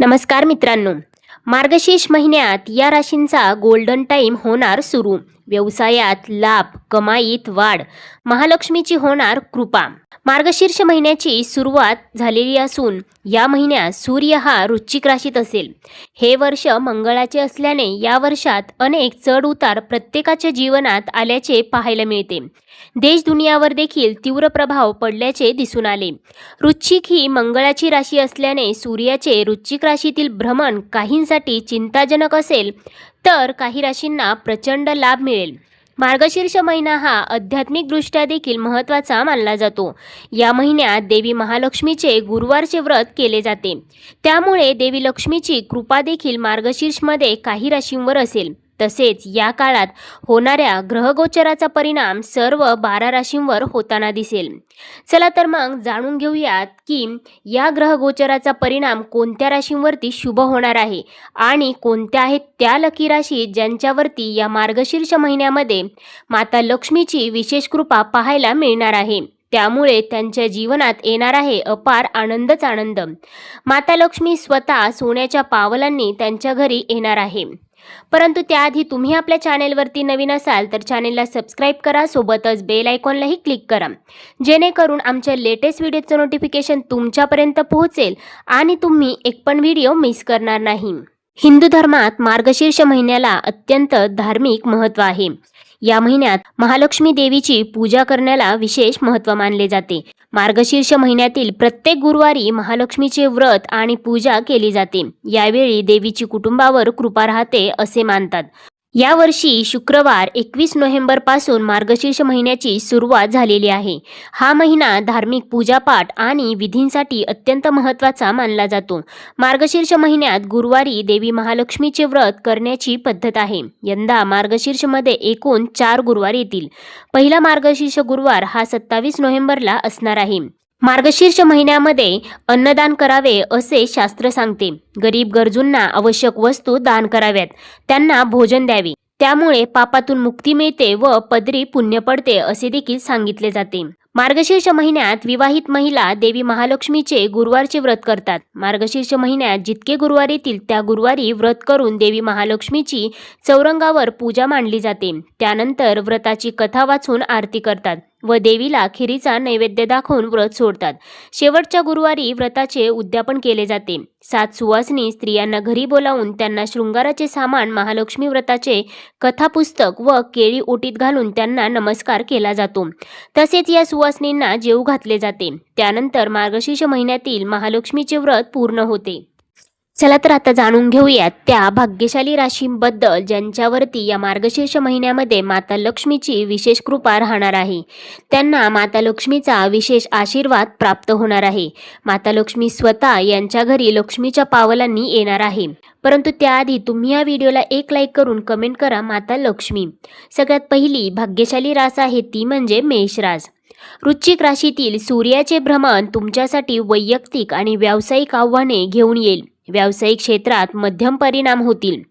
नमस्कार मित्रांनो. मार्गशीर्ष महिन्यात या राशींचा गोल्डन टाईम होणार सुरू. व्यवसायात लाभ कमाईत वाढ. महालक्ष्मीची होणार कृपा. मार्गशीर्ष महिन्याची सुरुवात झालेली असून या महिन्यात सूर्य हा वृश्चिक राशीत असेल. हे वर्ष मंगळाचे असल्याने या वर्षात अनेक चढ उतार प्रत्येकाच्या जीवनात आल्याचे पाहायला मिळते. देश दुनियावर देखील तीव्र प्रभाव पडल्याचे दिसून आले. वृश्चिक ही मंगळाची राशी असल्याने सूर्याचे वृश्चिक राशीतील भ्रमण काहींसाठी चिंताजनक असेल तर काही राशींना प्रचंड लाभ मिळेल. मार्गशीर्ष महिना हा आध्यात्मिकदृष्ट्या देखील महत्त्वाचा मानला जातो. या महिन्यात देवी महालक्ष्मीचे गुरुवारचे व्रत केले जाते. त्यामुळे देवी लक्ष्मीची कृपा देखील मार्गशीर्षमध्ये काही राशींवर असेल. तसेच या काळात होणाऱ्या ग्रहगोचराचा परिणाम सर्व बारा राशींवर होताना दिसेल. चला तर मग जाणून घेऊयात की या ग्रहगोचराचा परिणाम कोणत्या राशींवरती शुभ होणार आहे आणि कोणत्या आहेत त्या लकी राशी ज्यांच्यावरती या मार्गशीर्ष महिन्यामध्ये माता लक्ष्मीची विशेष कृपा पाहायला मिळणार आहे. त्यामुळे त्यांच्या जीवनात येणार आहे अपार आनंदच आनंद. माता लक्ष्मी स्वतः सोन्याच्या पावलांनी त्यांच्या घरी येणार आहे. परंतु त्याआधी तुम्ही आपल्या चॅनेलवरती नवीन असाल तर चॅनेलला सबस्क्राईब करा सोबतच बेल आयकॉनलाही क्लिक करा. जेणेकरून आमच्या लेटेस्ट व्हिडिओचं नोटिफिकेशन तुमच्यापर्यंत पोहोचेल आणि तुम्ही एक पण व्हिडिओ मिस करणार नाही. हिंदू धर्मात मार्गशीर्ष महिन्याला अत्यंत धार्मिक महत्त्व आहे. या महिन्यात महालक्ष्मी देवीची पूजा करण्याला विशेष महत्त्व मानले जाते. मार्गशीर्ष महिन्यातील प्रत्येक गुरुवारी महालक्ष्मीचे व्रत आणि पूजा केली जाते. यावेळी देवीची कुटुंबावर कृपा राहते असे मानतात. यावर्षी शुक्रवार एकवीस नोव्हेंबरपासून मार्गशीर्ष महिन्याची सुरुवात झालेली आहे. हा महिना धार्मिक पूजापाठ आणि विधींसाठी अत्यंत महत्त्वाचा मानला जातो. मार्गशीर्ष महिन्यात गुरुवारी देवी महालक्ष्मीचे व्रत करण्याची पद्धत आहे. यंदा मार्गशीर्षमध्ये एकूण चार गुरुवार येतील. पहिला मार्गशीर्ष गुरुवार हा सत्तावीस नोव्हेंबरला असणार आहे. मार्गशीर्ष महिन्यामध्ये अन्नदान करावे असे शास्त्र सांगते. गरीब गरजूंना आवश्यक वस्तू दान कराव्यात. त्यांना भोजन द्यावे. त्यामुळे पापातून मुक्ती मिळते व पदरी पुण्य पडते असे देखील सांगितले जाते. मार्गशीर्ष महिन्यात विवाहित महिला देवी महालक्ष्मीचे गुरुवारचे व्रत करतात. मार्गशीर्ष महिन्यात जितके गुरुवार येतील त्या गुरुवारी व्रत करून देवी महालक्ष्मीची चौरंगावर पूजा मांडली जाते. त्यानंतर व्रताची कथा वाचून आरती करतात. व देवीला खिरीचा नैवेद्य दाखवून व्रत सोडतात. शेवटच्या गुरुवारी व्रताचे उद्यापन केले जाते. सात सुवासनी स्त्रियांना घरी बोलावून त्यांना शृंगाराचे सामान महालक्ष्मी व्रताचे कथापुस्तक व केळी ओटीत घालून त्यांना नमस्कार केला जातो. तसेच या सुवासनींना जेऊ घातले जाते. त्यानंतर मार्गशीर्ष महिन्यातील महालक्ष्मीचे व्रत पूर्ण होते. चला तर आता जाणून घेऊयात त्या भाग्यशाली राशींबद्दल ज्यांच्यावरती या मार्गशीर्ष महिन्यामध्ये माता लक्ष्मीची विशेष कृपा राहणार आहे. त्यांना माता लक्ष्मीचा विशेष आशीर्वाद प्राप्त होणार आहे. माता लक्ष्मी स्वतः यांच्या घरी लक्ष्मीच्या पावलांनी येणार आहे. परंतु त्याआधी तुम्ही या व्हिडिओला एक लाईक करून कमेंट करा माता लक्ष्मी. सगळ्यात पहिली भाग्यशाली रास आहे ती म्हणजे मेषरास रुच्चिक वृश्चिक राशीतील सूर्याचे भ्रमण तुमच्यासाठी वैयक्तिक आणि व्यावसायिक आव्हाने घेऊन येईल. व्यावसायिक क्षेत्रात मध्यम परिणाम होतील.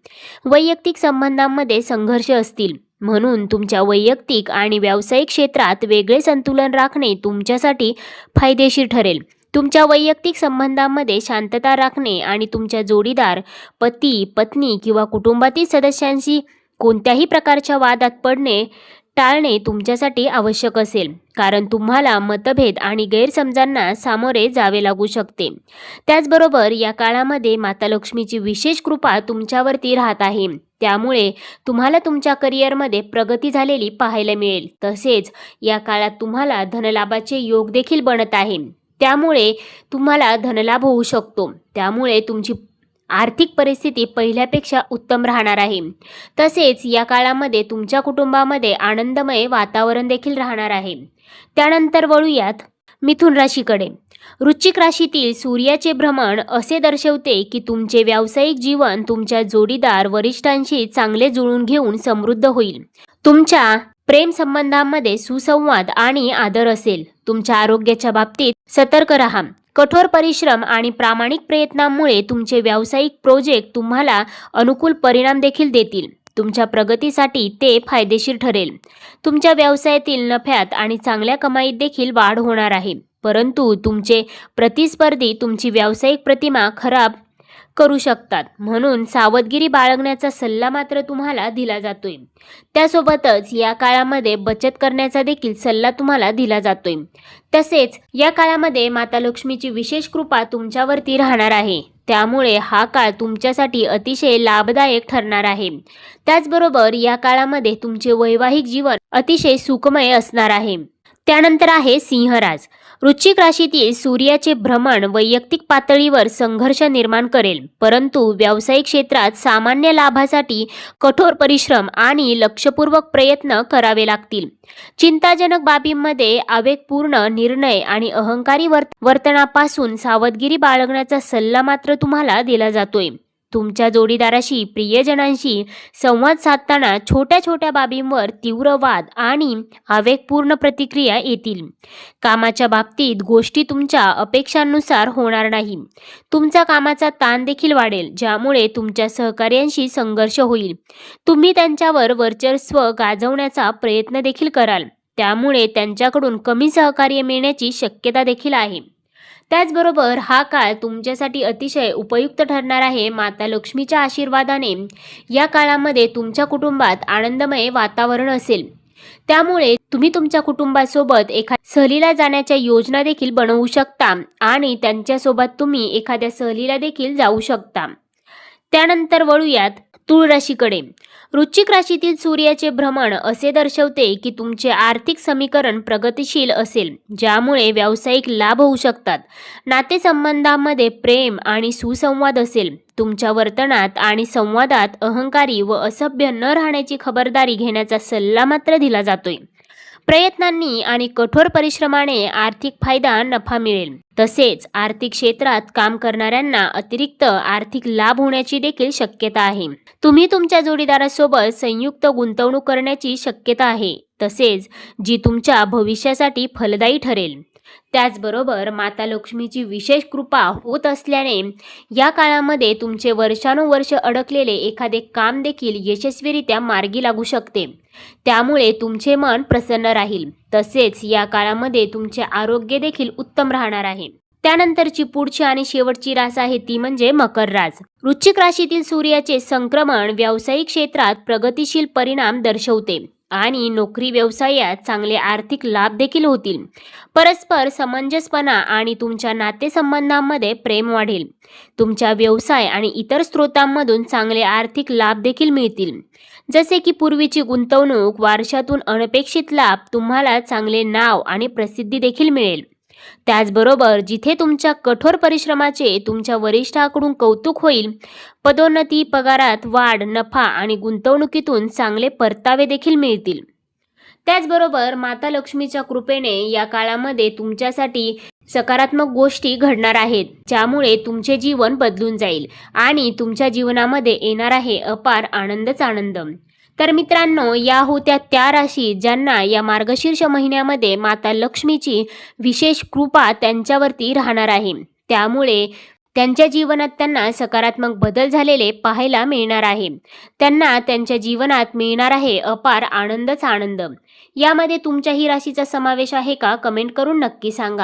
वैयक्तिक संबंधांमध्ये संघर्ष असतील. म्हणून तुमच्या वैयक्तिक आणि व्यावसायिक क्षेत्रात वेगळे संतुलन राखणे तुमच्यासाठी फायदेशीर ठरेल. तुमच्या वैयक्तिक संबंधांमध्ये शांतता राखणे आणि तुमच्या जोडीदार पती पत्नी किंवा कुटुंबातील सदस्यांशी कोणत्याही प्रकारच्या वादात पडणे टाळणे तुमच्यासाठी आवश्यक असेल कारण तुम्हाला मतभेद आणि गैरसमजांना सामोरे जावे लागू शकते. त्याचबरोबर या काळामध्ये माता लक्ष्मीची विशेष कृपा तुमच्यावरती राहत आहे. त्यामुळे तुम्हाला तुमच्या करिअरमध्ये प्रगती झालेली पाहायला मिळेल. तसेच या काळात तुम्हाला धनलाभाचे योग देखील बनत आहे. त्यामुळे तुम्हाला धनलाभ होऊ शकतो. त्यामुळे तुमची आर्थिक परिस्थिती पहिल्यापेक्षा उत्तम राहणार आहे. तसेच या काळामध्ये तुमच्या कुटुंबामध्ये आनंदमय वातावरण देखील राहणार आहे. त्यानंतर वळूयात मिथुन राशीकडे. वृश्चिक राशीतील सूर्याचे भ्रमण असे दर्शवते की तुमचे व्यावसायिक जीवन तुमच्या जोडीदार वरिष्ठांशी चांगले जुळून घेऊन समृद्ध होईल. तुमच्या प्रेम संबंधांमध्ये सुसंवाद आणि आदर असेल. तुमच्या आरोग्याच्या बाबतीत सतर्क राहा. कठोर परिश्रम आणि प्रामाणिक प्रयत्नांमुळे तुमचे व्यावसायिक प्रोजेक्ट तुम्हाला अनुकूल परिणाम देखील देतील. तुमच्या प्रगतीसाठी ते फायदेशीर ठरेल. तुमच्या व्यवसायातील नफ्यात आणि चांगल्या कमाईत देखील वाढ होणार आहे. परंतु तुमचे प्रतिस्पर्धी तुमची व्यावसायिक प्रतिमा खराब करू शकतात. म्हणून सावधगिरी बाळगण्याचा सल्ला मात्र तुम्हाला दिला जातोय. त्यासोबतच या काळामध्ये बचत करण्याचा देखील सल्ला तुम्हाला दिला जातोय. तसेच या काळामध्ये माता लक्ष्मीची विशेष कृपा तुमच्यावरती राहणार आहे. त्यामुळे हा काळ तुमच्यासाठी अतिशय लाभदायक ठरणार आहे. त्याचबरोबर या काळामध्ये तुमचे वैवाहिक जीवन अतिशय सुखमय असणार आहे. त्यानंतर आहे सिंहराज. वृश्चिक राशीतील सूर्याचे भ्रमण वैयक्तिक पातळीवर संघर्ष निर्माण करेल. परंतु व्यावसायिक क्षेत्रात सामान्य लाभासाठी कठोर परिश्रम आणि लक्षपूर्वक प्रयत्न करावे लागतील. चिंताजनक बाबींमध्ये आवेगपूर्ण निर्णय आणि अहंकारी वर्त वर्तनापासून सावधगिरी बाळगण्याचा सल्ला मात्र तुम्हाला दिला जातोय. तुमच्या जोडीदाराशी प्रियजनांशी संवाद साधताना छोट्या छोट्या बाबींवर तीव्र वाद आणि आवेगपूर्ण प्रतिक्रिया येतील. कामाच्या बाबतीत गोष्टी तुमच्या अपेक्षांनुसार होणार नाही. तुमचा कामाचा ताण देखील वाढेल ज्यामुळे तुमच्या सहकार्यांशी संघर्ष होईल. तुम्ही त्यांच्यावर वर्चस्व गाजवण्याचा प्रयत्न देखील कराल. त्यामुळे त्यांच्याकडून कमी सहकार्य मिळण्याची शक्यता देखील आहे. त्याचबरोबर हा काळ तुमच्यासाठी अतिशय उपयुक्त ठरणार आहे माता लक्ष्मीच्या आशीर्वादाने. या काळामध्ये तुमच्या कुटुंबात आनंदमय वातावरण असेल. त्यामुळे तुम्ही तुमच्या कुटुंबासोबत एखा सहलीला जाण्याच्या योजना देखील बनवू शकता आणि त्यांच्यासोबत तुम्ही एखाद्या सहलीला देखील जाऊ शकता. त्यानंतर वळूयात. तुळ राशीकडे वृश्चिक राशीतील सूर्याचे भ्रमण असे दर्शवते की तुमचे आर्थिक समीकरण प्रगतिशील असेल ज्यामुळे व्यावसायिक लाभ होऊ शकतात. नातेसंबंधांमध्ये प्रेम आणि सुसंवाद असेल तुमच्या वर्तनात आणि संवादात अहंकारी व असभ्य न राहण्याची खबरदारी घेण्याचा सल्ला मात्र दिला जातोय. प्रयत्नांनी आणि कठोर परिश्रमाने आर्थिक फायदा नफा मिळेल. तसेच आर्थिक क्षेत्रात काम करणाऱ्यांना अतिरिक्त आर्थिक लाभ होण्याची देखील शक्यता आहे. तुम्ही तुमच्या जोडीदारासोबत संयुक्त गुंतवणूक करण्याची शक्यता आहे. तसेच जी तुमच्या भविष्यासाठी फलदायी ठरेल. त्याचबरोबर माता लक्ष्मीची विशेष कृपा होत असल्याने या काळामध्ये तुमचे वर्षानुवर्ष अडकलेले एखादे काम देखील यशस्वीरित्या मार्गी लागू शकते. त्यामुळे तुमचे मन प्रसन्न राहील. तसेच या काळामध्ये तुमचे आरोग्य देखील उत्तम राहणार आहे. त्यानंतरची पुढची आणि शेवटची रास आहे ती म्हणजे मकर रास. वृश्चिक राशीतील सूर्याचे संक्रमण व्यावसायिक क्षेत्रात प्रगतिशील परिणाम दर्शवते. आणि नोकरी व्यवसायात चांगले आर्थिक लाभ देखील होतील. परस्पर समंजसपणा आणि तुमच्या नातेसंबंधांमध्ये प्रेम वाढेल. तुमच्या व्यवसाय आणि इतर स्रोतांमधून चांगले आर्थिक लाभ देखील मिळतील. जसे की पूर्वीची गुंतवणूक वारशातून अनपेक्षित लाभ तुम्हाला चांगले नाव आणि प्रसिद्धी देखील मिळेल. त्याचबरोबर जिथे तुमच्या कठोर परिश्रमाचे तुमच्या वरिष्ठाकडून कौतुक होईल पदोन्नती पगारात वाढ नफा आणि गुंतवणुकीतून चांगले परतावे देखील मिळतील. त्याचबरोबर माता लक्ष्मीच्या कृपेने या काळामध्ये तुमच्यासाठी सकारात्मक गोष्टी घडणार आहेत ज्यामुळे तुमचे जीवन बदलून जाईल आणि तुमच्या जीवनामध्ये येणार आहे अपार आनंदच आनंद. तर मित्रांनो या होत्या त्या राशी ज्यांना या मार्गशीर्ष महिन्यामध्ये माता लक्ष्मीची विशेष कृपा त्यांच्यावरती राहणार आहे. त्यामुळे त्यांच्या जीवनात त्यांना सकारात्मक बदल झालेले पाहायला मिळणार आहे. त्यांना त्यांच्या जीवनात मिळणार आहे अपार आनंदच आनंद. यामध्ये तुमच्याही राशीचा समावेश आहे का? कमेंट करून नक्की सांगा.